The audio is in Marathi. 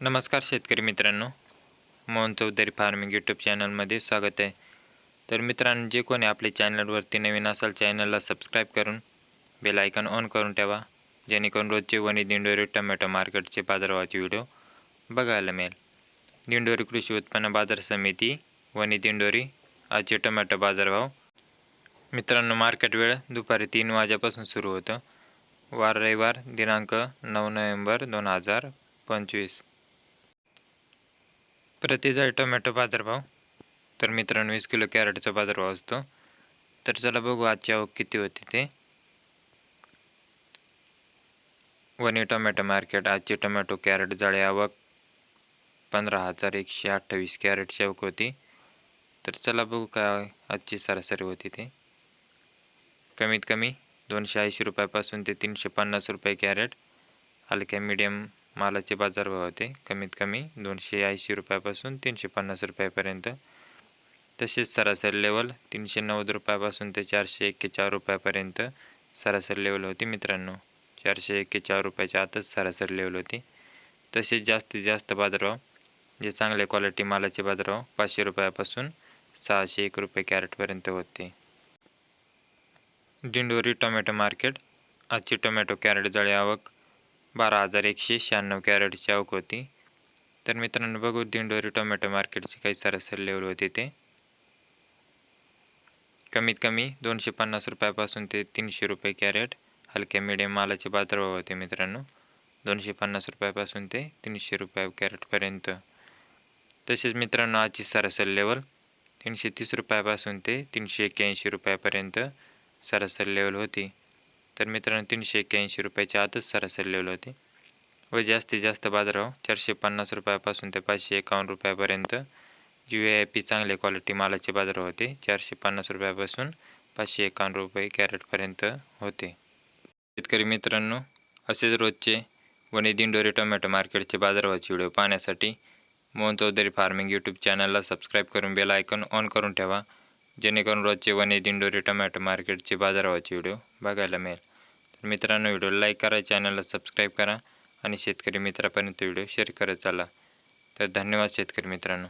नमस्कार शेतकरी मित्रांनो मोहन चौधरी फार्मिंग यूट्यूब चॅनलमध्ये स्वागत आहे. तर मित्रांनो जे कोणी आपल्या चॅनलवरती नवीन असाल चॅनलला सबस्क्राईब करून बेल आयकॉन ऑन करून ठेवा जेणेकरून रोजचे वणी दिंडोरी टोमॅटो मार्केटचे बाजारभावाचे व्हिडिओ बघायला मिळेल. दिंडोरी कृषी उत्पन्न बाजार समिती वणी दिंडोरी आजचे टोमॅटो बाजारभाव. मित्रांनो मार्केट वेळ दुपारी तीन वाजेपासून सुरू होतं. वार रविवार दिनांक नऊ नोव्हेंबर दोन हजार पंचवीस. प्रतिजाळ टोमॅटो बाजारभाव. तर मित्रांनो वीस किलो कॅरेटचा बाजारभाव असतो. तर चला बघू आजची आवक किती होती ते. वनी टोमॅटो मार्केट आजची टोमॅटो कॅरेट जाळे आवक पंधरा हजार एकशे अठ्ठावीस कॅरेटची आवक होती. तर चला बघू काय आजची सरासरी होती ते. कमीत कमी दोनशे ऐंशी रुपयापासून ते तीनशे पन्नास रुपये कॅरेट. हलक्या मीडियम मालाचे बाजारभाव होते. कमीत कमी दोनशे ऐंशी रुपयापासून तीनशे पन्नास रुपयापर्यंत. तसेच सरासरी लेवल तीनशे नव्वद रुपयापासून ते चारशे एक्केचाळ रुपयापर्यंत सरासरी लेवल होती मित्रांनो. चारशे एक्केचाळ रुपयाच्या आतच सरासरी लेवल होती. तसेच जास्तीत जास्त बाजारभाव जे चांगल्या क्वालिटी मालाचे बाजारभाव पाचशे रुपयापासून सहाशे एक रुपये कॅरेटपर्यंत होते. दिंडोरी टोमॅटो मार्केट आजची टोमॅटो कॅरेट जळे आवक बारा हजार एकशे शहाण्णव कॅरेटची आवक होती. तर मित्रांनो बघू दिंडोरी टोमॅटो मार्केटची काही सरासरी लेवल होती ते. कमीत कमी दोनशे पन्नास रुपयापासून ते तीनशे रुपये कॅरेट हलक्या मिडियम मालाचे बाजारभाव होते मित्रांनो. दोनशे पन्नास रुपयापासून ते तीनशे रुपये कॅरेटपर्यंत. तसेच मित्रांनो आजची सरासरी लेवल तीनशे तीस रुपयापासून ते तीनशे एक्क्याऐंशी रुपयापर्यंत सरासरी लेवल होती. तर मित्रांनो तीनशे एक्क्याऐंशी रुपयाच्या आतच सरासरी लेवल होती. व जास्तीत जास्त बाजारभाव हो, चारशे पन्नास रुपयापासून ते पाचशे एकावन्न रुपयापर्यंत. जी व्ही आय पी चांगल्या क्वालिटी मालाचे बाजार होते चारशे पन्नास रुपयापासून पाचशे एकावन्न रुपये कॅरेटपर्यंत होते. शेतकरी मित्रांनो असेच रोजचे वणी दिंडोरी टोमॅटो मार्केटचे बाजारभावाचे व्हिडिओ पाहण्यासाठी मोहन चौधरी फार्मिंग यूट्यूब चॅनलला सबस्क्राईब करून बेल आयकॉन ऑन करून ठेवा जेणेकरून रोजचे वने दिंडोरी टोमॅटो मार्केटचे बाजारभावाचे व्हिडिओ बघायला मिळेल. मित्रांनो व्हिडिओ लाईक करा चॅनलला सबस्क्राईब करा आणि शेतकरी मित्रापर्यंत व्हिडिओ शेअर करत चाला. तर धन्यवाद शेतकरी मित्रांनो.